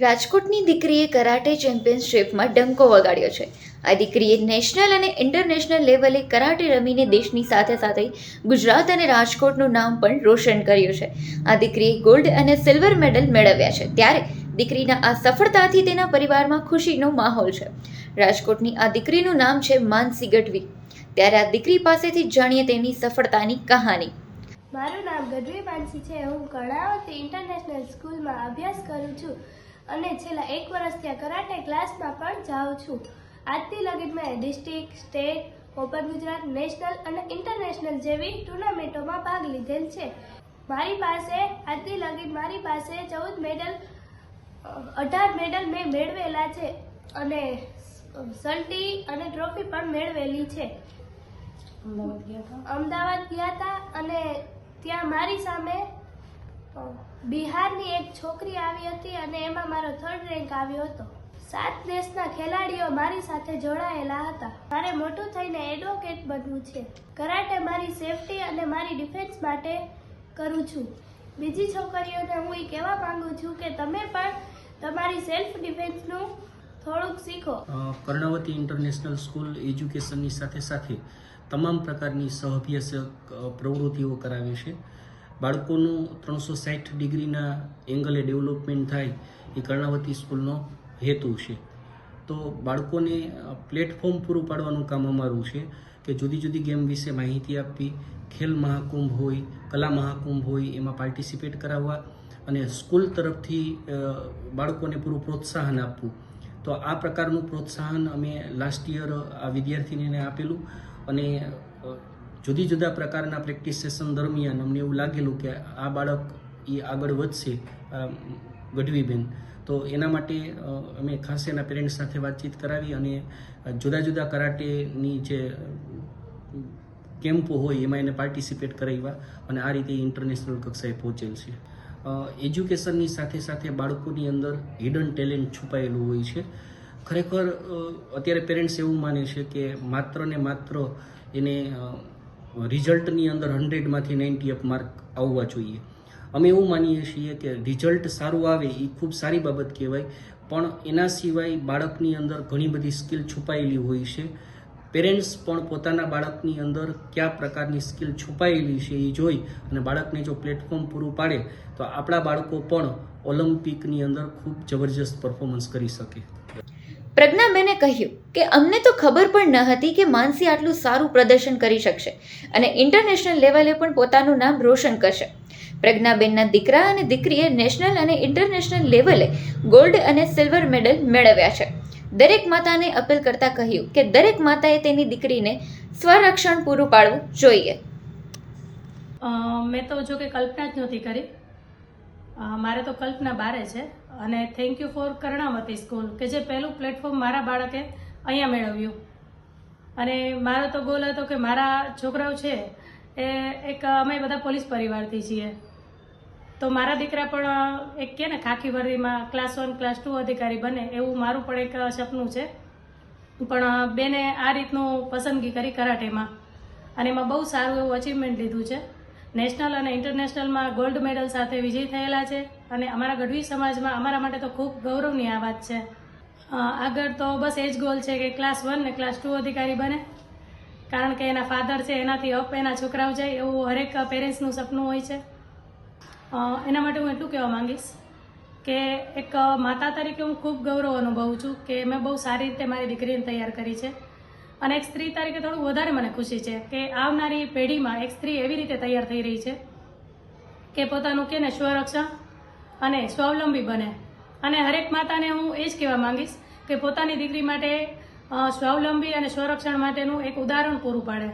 રાજકોટની દીકરીએ કરાટે ચેમ્પિયનશિપમાં ડંકો વગાડ્યો છે. આ દીકરીએ નેશનલ અને ઇન્ટરનેશનલ લેવલે કરાટે રમીને દેશની સાથે સાથે ગુજરાત અને રાજકોટનું નામ પણ રોશન કર્યું છે. આ દીકરીએ ગોલ્ડ અને સિલ્વર મેડલ મેળવ્યા છે. ત્યારે દીકરીના આ સફળતાથી તેના પરિવારમાં ખુશીનો માહોલ છે. રાજકોટની આ દીકરીનું નામ છે માનસી ગઢવી. ત્યારે આ દીકરી પાસેથી જાણીએ તેની સફળતાની કહાની. મારું નામ ગઢવી માનસી છે. હું કર્ણાવતી ઇન્ટરનેશનલ સ્કૂલમાં અભ્યાસ કરું છું. અને છેલ્લા એક વર્ષ ત્યાં કરાટે ક્લાસમાં પણ જાઉં છું. આજથી લગીન મેં district state open Gujarat national અને ઇન્ટરનેશનલ જેવી ટુર્નામેન્ટોમાં ભાગ લીધેલ છે. મારી પાસે આજથી લગીન મારી પાસે ચૌદ મેડલ અઢાર મેડલ મેં મેળવેલા છે અને સલ્ટી અને ટ્રોફી પણ મેળવેલી છે. અમદાવાદ ગયા હતા અને ત્યાં મારી સામે બિહારની એક છોકરી આવી હતી અને એમાં મારો થર્ડ રેન્ક આવ્યો હતો. સાત દેશના ખેલાડીઓ મારી સાથે જોડાયેલા હતા. મારે મોટું થઈને એડવોકેટ બનવું છે. કરાટે મારી સેફટી અને મારી ડિફેન્સ માટે કરું છું. બીજી છોકરીઓને હું એ કહેવા માંગુ છું કે તમે પણ તમારી સેલ્ફ ડિફેન્સનું થોડુંક શીખો. કર્ણવતી ઇન્ટરનેશનલ સ્કૂલ એજ્યુકેશનની સાથે સાથે તમામ પ્રકારની સહઅભ્યાસક પ્રવૃત્તિઓ કરાવે છે. બાળકોનું ત્રણસો સાઠ ડિગ્રીના એંગલે ડેવલપમેન્ટ થાય એ કર્ણાવતી સ્કૂલનો હેતુ છે. તો બાળકોને પ્લેટફોર્મ પૂરું પાડવાનું કામ અમારું છે કે જુદી જુદી ગેમ વિશે માહિતી આપવી, ખેલ મહાકુંભ હોય, કલા મહાકુંભ હોય એમાં પાર્ટિસિપેટ કરાવવા અને સ્કૂલ તરફથી બાળકોને પૂરું પ્રોત્સાહન આપવું. તો આ પ્રકારનું પ્રોત્સાહન અમે લાસ્ટ યર આ વિદ્યાર્થીનીને આપેલું અને જુદી જુદા પ્રકારના પ્રેક્ટિસ સેશન દરમિયાન અમને એવું લાગેલું કે આ બાળક એ આગળ વધશે ગઢવીબેન. તો એના માટે અમે ખાસ એના પેરેન્ટ્સ સાથે વાતચીત કરાવી અને જુદા જુદા કરાટેની જે કેમ્પો હોય એમાં એને પાર્ટિસિપેટ કરાવ્યા અને આ રીતે ઇન્ટરનેશનલ કક્ષાએ પહોંચેલ છે. એજ્યુકેશનની સાથે સાથે બાળકોની અંદર હિડન ટેલેન્ટ છુપાયેલું હોય છે. ખરેખર અત્યારે પેરેન્ટ્સ એવું માને છે કે માત્ર ને માત્ર એને રિઝલ્ટની અંદર હંડ્રેડમાંથી નાઇન્ટી અપ માર્ક આવવા જોઈએ. અમે એવું માનીએ છીએ કે રિઝલ્ટ સારું આવે એ ખૂબ સારી બાબત કહેવાય, પણ એના સિવાય બાળકની અંદર ઘણી બધી સ્કિલ છુપાયેલી હોય છે. પેરેન્ટ્સ પણ પોતાના બાળકની અંદર કયા પ્રકારની સ્કિલ છુપાયેલી છે એ જોઈ અને બાળકને જો પ્લેટફોર્મ પૂરું પાડે તો આપણા બાળકો પણ ઓલિમ્પિકની અંદર ખૂબ જબરજસ્ત પરફોર્મન્સ કરી શકે. પ્રજ્ઞાબેને કહ્યું કે અમને તો ખબર પણ ન હતી કે માનસી આટલું સારું પ્રદર્શન કરી શકશે અને ઇન્ટરનેશનલ લેવલે પણ પોતાનું નામ રોશન કરશે. પ્રજ્ઞાબેનના દીકરા અને દીકરીએ નેશનલ અને ઇન્ટરનેશનલ લેવલે ગોલ્ડ અને સિલ્વર મેડલ મેળવ્યા છે. દરેક માતાને અપીલ કરતા કહ્યું કે દરેક માતાએ તેની દીકરીને સ્વરક્ષણ પૂરું પાડવું જોઈએ. મેં તો જો કે કલ્પના જ નહોતી કરી. મારે તો કલ્પના બારે છે. અને thank you for Karnavati school કે જે પહેલું પ્લેટફોર્મ મારા બાળકે અહીંયા મેળવ્યું. અને મારો તો ગોલ હતો કે મારા છોકરાઓ છે એ એક, અમે બધા પોલીસ પરિવારથી છીએ. તો મારા દીકરા પણ એક કે ને ખાખી વર્દીમાં ક્લાસ વન ક્લાસ ટુ અધિકારી બને એવું મારું પણ એક સપનું છે. પણ બેને આ રીતનું પસંદગી કરી કરાટેમાં. અને એમાં બહુ સારું એવું અચીવમેન્ટ લીધું છે. નેશનલ અને ઇન્ટરનેશનલમાં ગોલ્ડ મેડલ સાથે વિજય થયેલા છે અને અમારા ગઢવી સમાજમાં અમારા માટે તો ખૂબ ગૌરવની આ વાત છે. આગળ તો બસ એ જ ગોલ છે કે ક્લાસ વન ને ક્લાસ ટુ અધિકારી બને. કારણ કે એના ફાધર છે, એનાથી અપ એના છોકરાઓ જાય એવું હરેક પેરેન્ટ્સનું સપનું હોય છે. એના માટે હું એટલું કહેવા માંગીશ કે એક માતા તરીકે હું ખૂબ ગૌરવ અનુભવું છું કે મેં બહુ સારી રીતે મારી દીકરીને તૈયાર કરી છે. અને એક સ્ત્રી તરીકે થોડું વધારે મને ખુશી છે કે આવનારી પેઢીમાં એક સ્ત્રી એવી રીતે તૈયાર થઈ રહી છે કે પોતાનું કે ને સ્વરક્ષણ અને સ્વાવલંબી બને. અને હરેક માતાને હું એ જ કહેવા માંગીશ કે પોતાની દીકરી માટે સ્વાવલંબી અને સ્વરક્ષણ માટેનું એક ઉદાહરણ પૂરું પાડે.